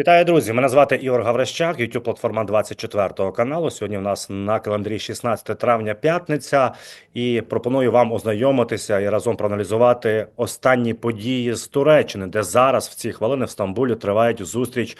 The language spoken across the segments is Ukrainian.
Вітаю, друзі! Мене звати Ігор Гаврищак, youtube платформа 24 каналу. Сьогодні у нас на календарі 16 травня п'ятниця, і пропоную вам ознайомитися і разом проаналізувати останні події з Туреччини, де зараз в ці хвилини в Стамбулі тривають зустріч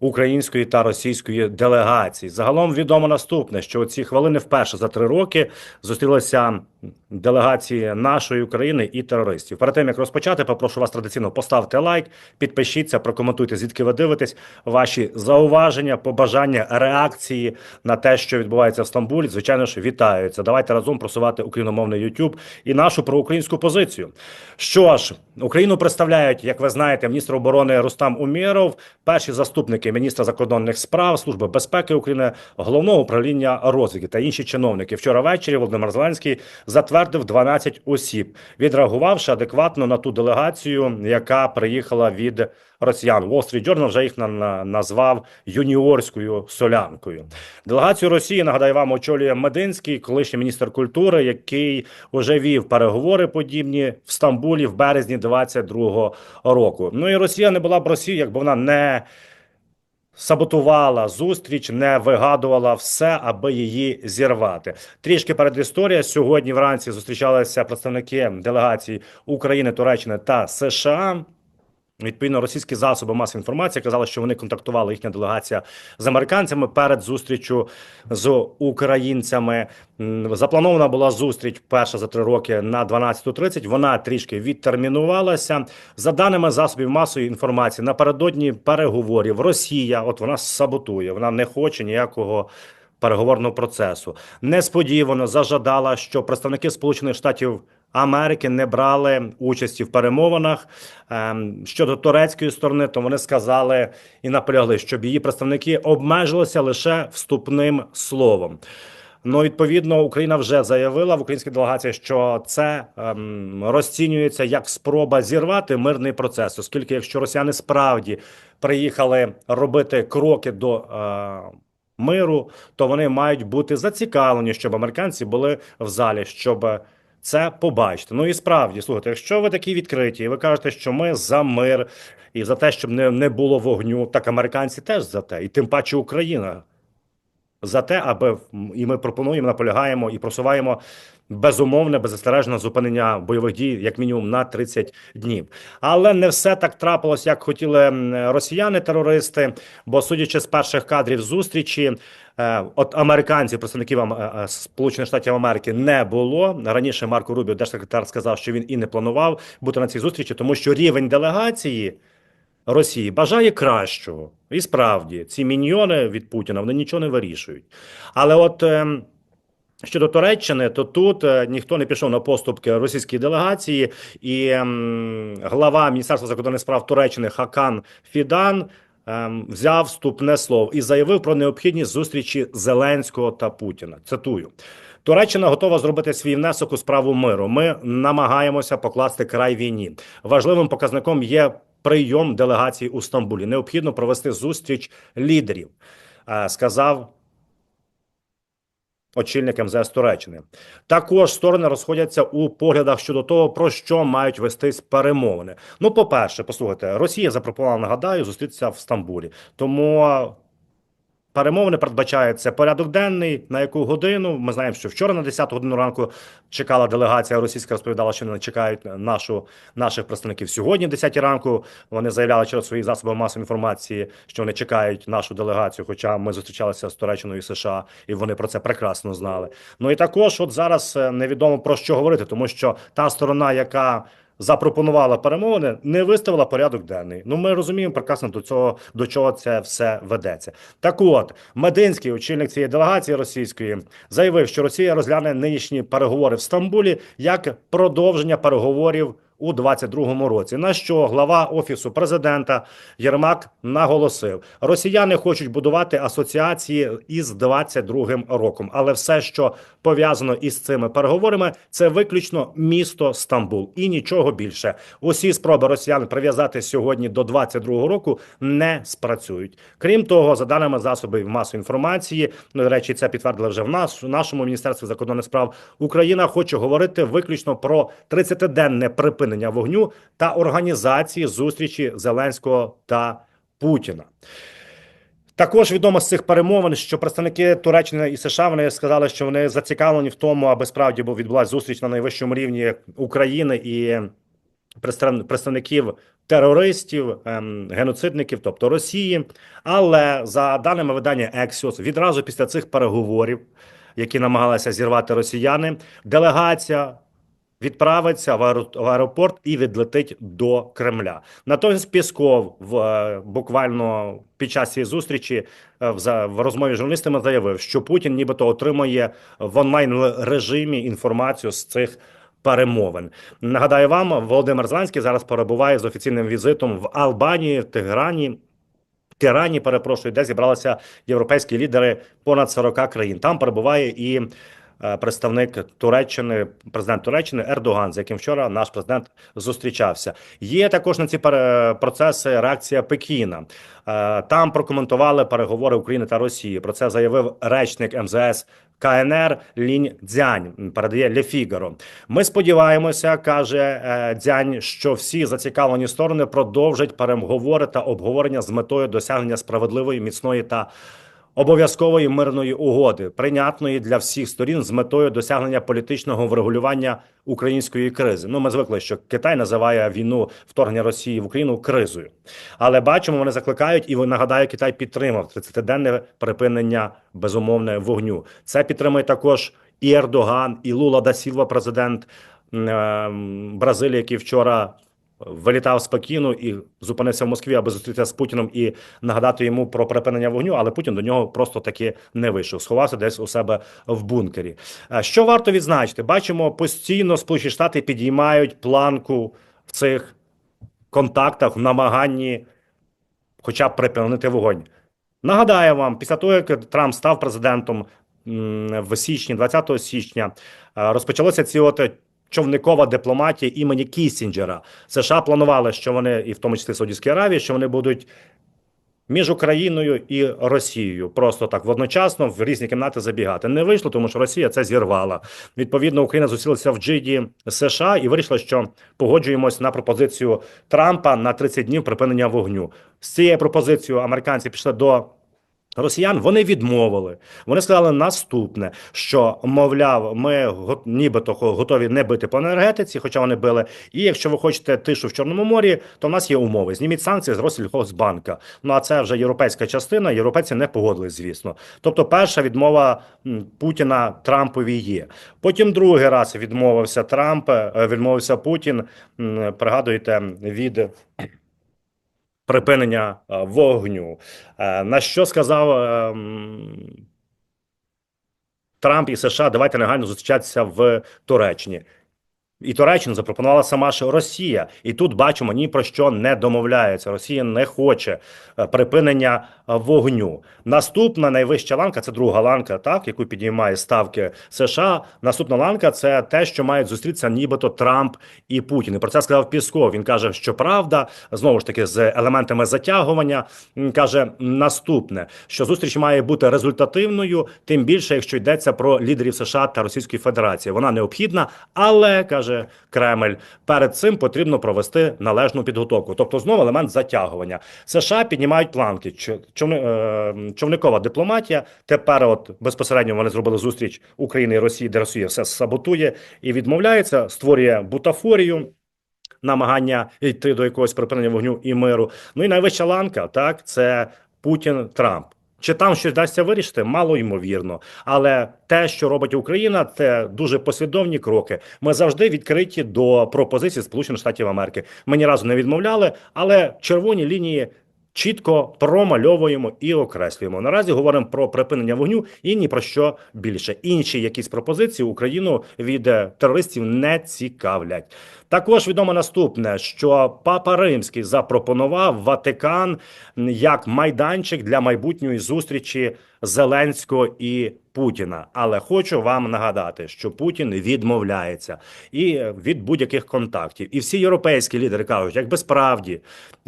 української та російської делегацій. Загалом відомо наступне, що у ці хвилини вперше за три роки зустрілися делегації нашої України і терористів. Перед тим як розпочати, попрошу вас традиційно поставте лайк, підпишіться, прокоментуйте, звідки ви дивитесь ваші зауваження, побажання, реакції на те, що відбувається в Стамбулі. Звичайно ж, вітаються. Давайте разом просувати україномовний YouTube і нашу проукраїнську позицію. Що ж, Україну представляють, як ви знаєте, міністр оборони Рустам Умєров, перші заступники міністра закордонних справ, служби безпеки України, головного управління розвідки та інші чиновники. Вчора ввечері Володимир Зеленський затвердив 12 осіб, відреагувавши адекватно на ту делегацію, яка приїхала від росіян. Wall Street Journal вже їх на, на, назвав юніорською солянкою. Делегацію Росії нагадаю вам очолює Мединський, колишній міністр культури, який вже вів переговори подібні в Стамбулі в березні 22-го року. Ну і Росія не була б Росією, якби вона не саботувала зустріч, не вигадувала все, аби її зірвати. Трішки перед історія сьогодні вранці зустрічалися представники делегації України, Туреччини та США. Відповідно, російські засоби масової інформації казали, що вони контактували їхня делегація з американцями перед зустрічю з українцями. Запланована була зустріч перша за три роки на 12.30. Вона трішки відтермінувалася. За даними засобів масової інформації, напередодні переговорів Росія, от вона саботує, вона не хоче ніякого. Переговорного процесу несподівано зажадала, що представники Сполучених Штатів Америки не брали участі в перемовинах Ем, щодо турецької сторони. То вони сказали і наполягли, щоб її представники обмежилися лише вступним словом. Ну, відповідно, Україна вже заявила в українській делегації, що це ем, розцінюється як спроба зірвати мирний процес, оскільки якщо росіяни справді приїхали робити кроки до е, миру, то вони мають бути зацікавлені, щоб американці були в залі, щоб це побачити. Ну і справді слухайте, якщо ви такі відкриті, і ви кажете, що ми за мир і за те, щоб не, не було вогню, так американці теж за те, і тим паче Україна за те, аби і ми пропонуємо, наполягаємо і просуваємо безумовне, беззастережне зупинення бойових дій, як мінімум на 30 днів. Але не все так трапилось, як хотіли росіяни-терористи. Бо, судячи з перших кадрів зустрічі, е, от американців, представників е, е, Сполучених Штатів Америки, не було раніше. Марко Рубіо, держсекретар, сказав, що він і не планував бути на цій зустрічі, тому що рівень делегації. Росії бажає кращого, і справді ці міньйони від Путіна вони нічого не вирішують. Але от е, щодо Туреччини, то тут е, ніхто не пішов на поступки російської делегації, і е, глава Міністерства закордонних справ Туреччини Хакан Фідан. ем, Взяв вступне слово і заявив про необхідність зустрічі Зеленського та Путіна. Цитую. Туреччина готова зробити свій внесок у справу миру. Ми намагаємося покласти край війні. Важливим показником є прийом делегації у Стамбулі. Необхідно провести зустріч лідерів, е, сказав очільник МЗС Туреччини. Також сторони розходяться у поглядах щодо того, про що мають вестись перемовини. Ну, по-перше, послухайте, Росія запропонувала, нагадаю, зустрітися в Стамбулі. Тому Перемовини передбачаються порядок денний. На яку годину? Ми знаємо, що вчора на 10 годину ранку чекала делегація російська, розповідала, що не чекають нашу наших представників. Сьогодні, в 10 ранку, вони заявляли через свої засоби масової інформації, що вони чекають нашу делегацію. Хоча ми зустрічалися з Туреччиною і США, і вони про це прекрасно знали. Ну і також, от зараз е, невідомо про що говорити, тому що та сторона, яка запропонувала перемовини, не виставила порядок денний. Ну ми розуміємо прекрасно до цього до чого це все ведеться. Так, от Мединський, очільник цієї делегації російської, заявив, що Росія розгляне нинішні переговори в Стамбулі як продовження переговорів. У 22-му році на що глава офісу президента Єрмак наголосив: Росіяни хочуть будувати асоціації із 22-м роком, але все, що пов'язано із цими переговорами, це виключно місто Стамбул і нічого більше. Усі спроби росіян прив'язати сьогодні до 22-го року не спрацюють. Крім того, за даними засобів масової інформації, ну до речі, це підтвердили вже в нас в нашому міністерстві закордонних справ. Україна хоче говорити виключно про 30-денне припинення вогню та організації зустрічі Зеленського та Путіна. Також відомо з цих перемовин, що представники Туреччини і США вони сказали, що вони зацікавлені в тому, аби справді відбулася зустріч на найвищому рівні України і представників терористів, ем, геноцидників, тобто Росії. Але за даними видання Ексіос, відразу після цих переговорів, які намагалися зірвати росіяни, делегація відправиться в аеро- аеропорт і відлетить до Кремля. Натомість Пісков в е, буквально під час цієї зустрічі е, в, в розмові з журналістами заявив, що Путін нібито отримує в онлайн режимі інформацію з цих. Перемовин нагадаю вам, Володимир Зеленський зараз перебуває з офіційним візитом в Албанії, в Теграні, Тирані, перепрошую, де зібралися європейські лідери понад 40 країн. Там перебуває і представник Туреччини, президент Туреччини Ердоган, з яким вчора наш президент зустрічався. Є також на ці процеси реакція Пекіна. Е, Там прокоментували переговори України та Росії. Про це заявив речник МЗС. КНР Лінь Дзянь передає Ле. Ми сподіваємося, каже е, Дзянь, що всі зацікавлені сторони продовжать переговори та обговорення з метою досягнення справедливої, міцної та обов'язкової мирної угоди, прийнятної для всіх сторін з метою досягнення політичного врегулювання української кризи. Ну, ми звикли, що Китай називає війну вторгнення Росії в Україну кризою, але бачимо, вони закликають і нагадаю, Китай підтримав 30-денне припинення безумовне вогню. Це підтримує також і Ердоган, і Лула да Сілва, президент ем, Бразилії, який вчора вилітав з Пекіну і зупинився в Москві, аби зустрітися з Путіним і нагадати йому про припинення вогню, але Путін до нього просто таки не вийшов. Сховався десь у себе в бункері. Що варто відзначити? Бачимо, постійно Сполучені Штати підіймають планку в цих контактах, в намаганні, хоча б припинити вогонь. Нагадаю вам, після того, як Трамп став президентом в січні, 20 січня, розпочалося ці от човникова дипломатія імені Кісінджера. США планували, що вони, і в тому числі Саудівській Аравії, що вони будуть між Україною і Росією просто так водночасно в різні кімнати забігати. Не вийшло, тому що Росія це зірвала. Відповідно, Україна зустрілася в Джиді США і вирішила, що погоджуємось на пропозицію Трампа на 30 днів припинення вогню. З цією пропозицією американці пішли до. Росіян вони відмовили. Вони сказали наступне: що мовляв, ми нібито готові не бити по енергетиці, хоча вони били. І якщо ви хочете тишу в Чорному морі, то в нас є умови. Зніміть санкції з Россельхозбанка. Ну а це вже європейська частина. Європейці не погодились, звісно. Тобто, перша відмова Путіна Трампові є. Потім другий раз відмовився Трамп, е, відмовився Путін. Пригадуєте від припинення е, вогню. Е, На що сказав е, Трамп і США? Давайте негайно зустрічатися в Туреччині. І Туреччина запропонувала сама ж Росія, і тут бачимо ні про що не домовляється. Росія не хоче е, припинення е, вогню. Наступна найвища ланка це друга ланка, так яку підіймає ставки США. Наступна ланка це те, що мають зустрітися, нібито Трамп і Путін. І про це сказав Пісков. Він каже, що правда знову ж таки з елементами затягування. Він каже наступне: що зустріч має бути результативною, тим більше, якщо йдеться про лідерів США та Російської Федерації. Вона необхідна, але каже Кремль, перед цим потрібно провести належну підготовку. Тобто, знову елемент затягування. США піднімають планки. Е, човникова дипломатія. Тепер, от безпосередньо, вони зробили зустріч України і Росії, де Росія все саботує і відмовляється, створює бутафорію. Намагання йти до якогось припинення вогню і миру. Ну і найвища ланка, так, це Путін Трамп. Чи там щось вдасться вирішити? Мало ймовірно. Але те, що робить Україна, це дуже послідовні кроки. Ми завжди відкриті до пропозицій Сполучених Штатів Америки. Ми ні разу не відмовляли, але червоні лінії чітко промальовуємо і окреслюємо. Наразі говоримо про припинення вогню і ні про що більше. Інші якісь пропозиції Україну від е, терористів не цікавлять. Також відомо наступне, що Папа Римський запропонував Ватикан як майданчик для майбутньої зустрічі Зеленського і Путіна. Але хочу вам нагадати, що Путін відмовляється і е, від будь-яких контактів. І всі європейські лідери кажуть, якби справді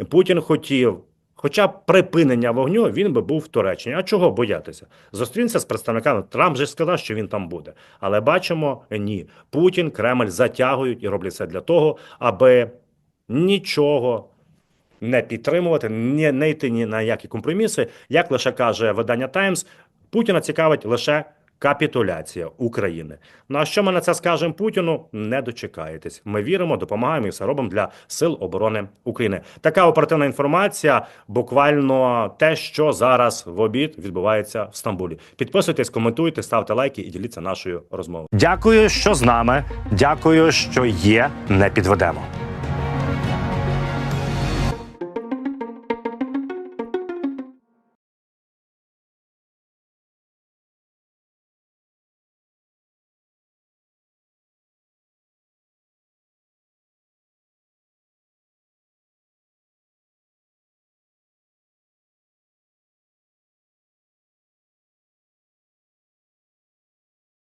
Путін хотів. Хоча б припинення вогню він би був в Туреччині. А чого боятися? Зустрінься з представниками. Трамп же сказав, що він там буде. Але бачимо, ні. Путін, Кремль затягують і роблять це для того, аби нічого не підтримувати, не, не йти ні на які компроміси. Як лише каже видання Таймс, Путіна цікавить лише капітуляція України. Ну а що ми на це скажемо Путіну? Не дочекаєтесь. Ми віримо, допомагаємо і все робимо для сил оборони України. Така оперативна інформація. Буквально те, що зараз в обід відбувається в Стамбулі. Підписуйтесь, коментуйте, ставте лайки і діліться нашою розмовою. Дякую, що з нами. Дякую, що є. Не підведемо.